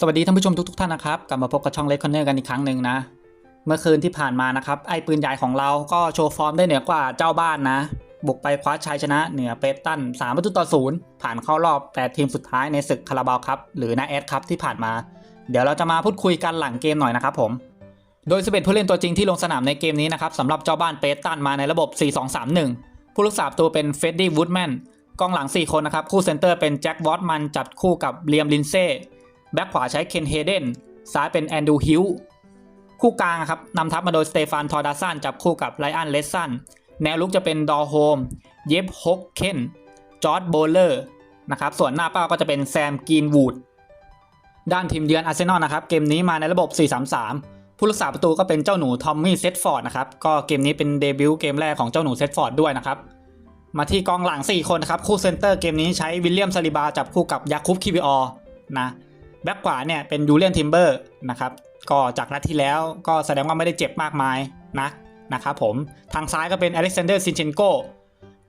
สวัสดีท่านผู้ชมทุกๆท่านนะครับ กลับมาพบกับช่องเล็กคอนเนอร์กันอีกครั้งหนึ่งนะ เมื่อคืนที่ผ่านมานะครับ ไอ้ปืนใหญ่ของเราก็โชว์ฟอร์มได้เหนือกว่าเจ้าบ้านนะ บุกไปคว้าชัยชนะเหนือเปตัน3ประตูต่อศูนย์ผ่านเข้ารอบ 8 ทีมสุดท้ายในศึกคาราบาวครับ หรือนาแอดครับที่ผ่านมา เดี๋ยวเราจะมาพูดคุยกันหลังเกมหน่อยนะครับผมโดย11ผู้เล่นตัวจริงที่ลงสนามในเกมนี้นะครับสำหรับเจ้าบ้านเปตันมาในระบบ 4-2-3-1 ผู้รักษาตัวเป็นเฟดดี้วูดแมนกองหลัง 4 คนนะครับคู่เซนเตอร์เป็นแจ็ควอตมันจับคู่กับเลียมลินเซ่ แบ็คขวาใช้เคนเฮเดนซ้ายเป็นแอนดูฮิลคู่กลางครับนำทัพมาโดยสเตฟานทอร์ดาซันจับคู่กับไลอันเลสซันแนวลุกจะเป็นดอโฮม เยฟฮกเคนจอร์ดโบเลอร์นะครับส่วนหน้าเป้าก็จะเป็นแซมกรีนวูดด้านทีมเยือนอาร์เซนอลนะครับเกมนี้มาในระบบ 4-3-3 ผู้รักษาประตูก็เป็นเจ้าหนูทอมมี่เซตฟอร์ดนะครับก็เกมนี้เป็นเดบิวต์เกมแรกของเจ้าหนูเซตฟอร์ดด้วยนะครับมาที่กองหลัง 4 คนนะครับคู่เซนเตอร์เกมนี้ใช้วิลเลียมซาลิบาจับคู่กับยาคุบคิวิออนะ แบ็กขวาเนี่ยเป็นยูเลียนทิมเบอร์นะครับก็จากนัดที่แล้วก็แสดงว่าไม่ได้เจ็บมากมายนะนะครับผมทางซ้ายก็เป็นอเล็กซานเดอร์ซินเชนโก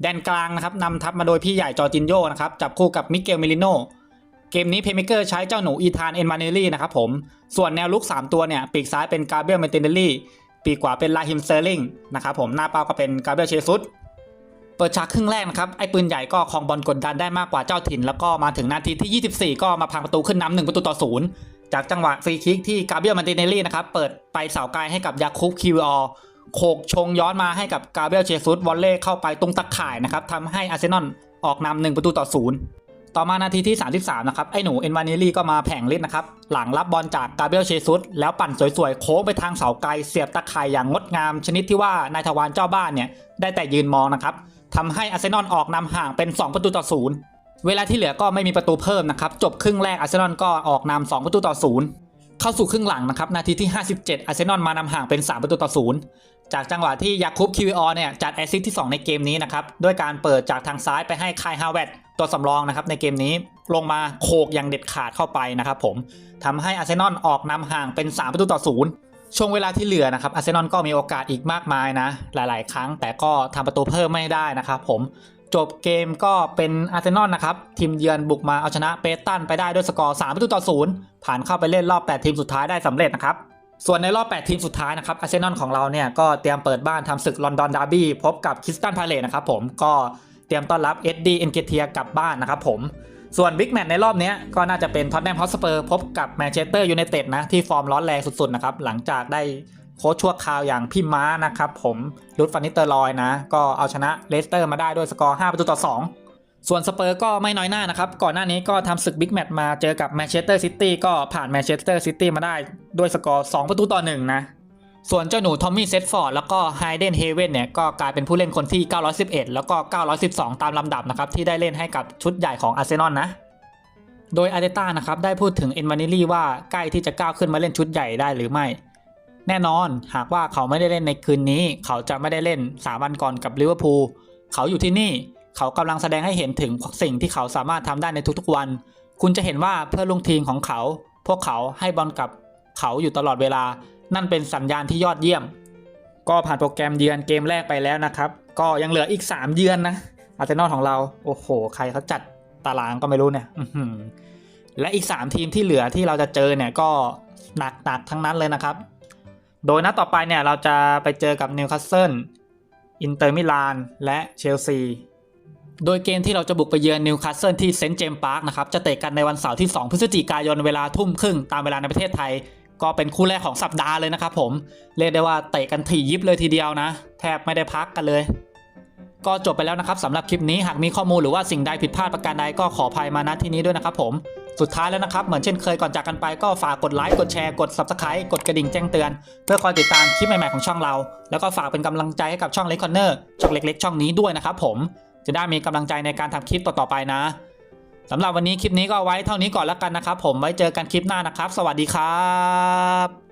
แดนกลางนะครับนำทัพมาโดยพี่ใหญ่จอร์จินโยนะครับจับคู่กับมิเกลเมลิโนเกมนี้เพย์เมเกอร์ใช้เจ้าหนูอีธานเอ็นมาเนลี่นะครับผมส่วนแนวลุก 3 ตัวเนี่ยปีกซ้ายเป็นกาเบรียลเมเตนเนลี่ปีกขวาเป็นลาฮิมเซอร์ลิงนะครับผมหน้าเป้าก็เป็นกาเบรียลเชซุส เปิดฉากครึ่งแรกนะครับไอ้ปืนใหญ่ก็ครองบอลกดดันได้มากกว่าเจ้าถิ่น แล้วก็มาถึงนาทีที่ 24 ก็มาพังประตูขึ้นนำหนึ่งประตูต่อศูนย์จากจังหวะฟรีคิกที่กาเบรียลมาติเนลลี่นะครับเปิดไปเสาไกลให้กับยาคุบคิวอโขกชงย้อนมาให้กับกาเบรียลเชซุสวอลเล่เข้าไปตรงตะข่ายนะครับทำให้อาร์เซนอลออกนำหนึ่งประตูต่อศูนย์ต่อมานาทีที่ 33 นะครับ ไอ้หนูเอ็นวานิลี่ก็มาแผงฤทธิ์นะครับ หลังรับบอลจากกาเบรียลเชซุสแล้วปั่นสวยๆ โค้งไปทางเสาไกล เสียบตะข่ายอย่างงดงาม ชนิดที่ว่านายทวารเจ้าบ้านเนี่ย ได้แต่ยืนมองนะครับ ทำให้อาร์เซนอลออกนำห่างเป็น 2 ประตูต่อศูนย์เวลาที่เหลือก็ไม่มีประตูเพิ่มนะครับ จบครึ่งแรกอาร์เซนอลก็ออกนำ2ประตูต่อศูนย์เข้าสู่ครึ่งหลังนะครับ นาทีที่ 57อาร์เซนอลมานำห่างเป็น 3 ประตูต่อศูนย์จากจังหวะที่ยาคุบคิวออเนี่ยจัดแอซิสที่ 2 ในเกมนี้นะครับด้วยการเปิดจากทางซ้ายไปให้คายฮาวเวตตัวสำรองนะครับในเกมนี้ลงมาโขกอย่างเด็ดขาดเข้าไปนะครับผมทำให้อาร์เซนอลออกนำห่างเป็น 3 ประตูต่อศูนย์ ช่วงเวลาที่เหลือนะครับอาร์เซนอลก็มีโอกาสอีกมากมายนะ หลาย ๆ ครั้ง แต่ก็ทำประตูเพิ่มไม่ได้นะครับผมจบเกมก็เป็นอาร์เซนอลนะครับ ทีมเยือนบุกมาเอาชนะเปตันไปได้ด้วยสกอร์ 3 ประตูต่อศูนย์ผ่านเข้าไปเล่นรอบ 8 ทีมสุดท้ายได้สำเร็จนะครับ ส่วนในรอบ 8 ทีมสุดท้ายนะครับอาร์เซนอลของเราเนี่ยก็เตรียมเปิดบ้านทำศึกลอนดอนดาร์บี้พบกับคริสตันพาเลตนะครับผมก็เตรียมต้อนรับเอ็ดดี้เอ็นเกเทียกลับบ้านนะครับผม ส่วนบิ๊กแมตช์ในรอบนี้ก็น่าจะเป็นท็อตแนมฮอสเปอร์พบกับแมนเชสเตอร์ยูไนเต็ดนะ ที่ฟอร์มร้อนแรงสุดๆนะครับ หลังจากได้โค้ชชั่วคราวอย่างพี่ม้านะครับ ผมรุดฟันนิเตอร์ลอยนะ ก็เอาชนะเลสเตอร์มาได้ด้วยสกอร์ 5 ประตูต่อ 2 ส่วนสเปอร์ก็ไม่น้อยหน้านะครับ ก่อนหน้านี้ก็ทำศึกบิ๊กแมตช์มาเจอกับแมนเชสเตอร์ซิตี้ก็ผ่านแมนเชสเตอร์ซิตี้มาได้ด้วยสกอร์ 2 ประตูต่อ1นะ ส่วนเจ้าหนูทอมมี่เซตฟอร์ดแล้วก็ไฮเดนเฮเว่นเนี่ยก็กลายเป็นผู้เล่นคนที่ 911 แล้วก็ 912 ตามลำดับนะครับที่ได้เล่นให้กับชุดใหญ่ของอาร์เซนอลนะ โดยอาร์เตต้านะครับได้พูดถึงเอ็นวานิลี่ว่าใกล้ที่จะก้าวขึ้นมาเล่นชุดใหญ่ได้หรือไม่ แน่นอนหากว่าเขาไม่ได้เล่นในคืนนี้ เขาจะไม่ได้เล่น3วันก่อนกับลิเวอร์พูลเขาอยู่ที่นี่เขากำลังแสดงให้เห็นถึงสิ่งที่เขาสามารถทำได้ในทุกๆวัน คุณจะเห็นว่าเพื่อนร่วมทีมของเขา พวกเขาให้บอลกับเขาอยู่ตลอดเวลา นั่นเป็นสัญญาณที่ยอดเยี่ยม ก็ผ่านโปรแกรมเยือนเกมแรกไปแล้วนะครับ ก็ยังเหลืออีก 3 เยือนนะอาร์เซนอลของเรา โอ้โห ใครเขาจัดตารางก็ไม่รู้เนี่ยและอีก 3 ทีมที่เหลือที่เราจะเจอเนี่ยก็หนักหนักๆทั้งนั้นเลยนะครับ โดยนัดต่อไปเนี่ยเราจะไปเจอกับนิวคาสเซิลอินเตอร์มิลานและเชลซีโดยเกมที่เราจะบุกไปเยือนนิวคาสเซิลที่เซนต์เจมส์พาร์คนะครับ จะเตะกันในวันเสาร์ที่ 2 พฤศจิกายนเวลาทุ่มครึ่งตามเวลาในประเทศไทย ก็เป็นคู่แรกของสัปดาห์เลยนะครับผม เรียกได้ว่าเตะกันถี่ยิบเลยทีเดียวนะ แทบไม่ได้พักกันเลย ก็จบไปแล้วนะครับสำหรับคลิปนี้หากมีข้อมูลหรือว่าสิ่งใดผิดพลาดประการใดก็ขออภัยมาณที่นี้ด้วยนะครับผมสุดท้ายแล้วนะครับ เหมือนเช่นเคยก่อนจากกันไปก็ฝากกดไลค์กดแชร์กด subscribe กดกระดิ่งแจ้งเตือน เพื่อคอยติดตามคลิปใหม่ๆของช่องเรา แล้วก็ฝากเป็นกำลังใจให้กับช่องเล็กคอนเนอร์ช่องเล็กๆ ช่องนี้ด้วยนะครับผมจะได้มีกำลังใจในการทำคลิปต่อๆไปนะ สำหรับวันนี้คลิปนี้ก็ไว้เท่านี้ก่อนแล้วกันนะครับ ผมไว้เจอกันคลิปหน้านะครับ สวัสดีครับ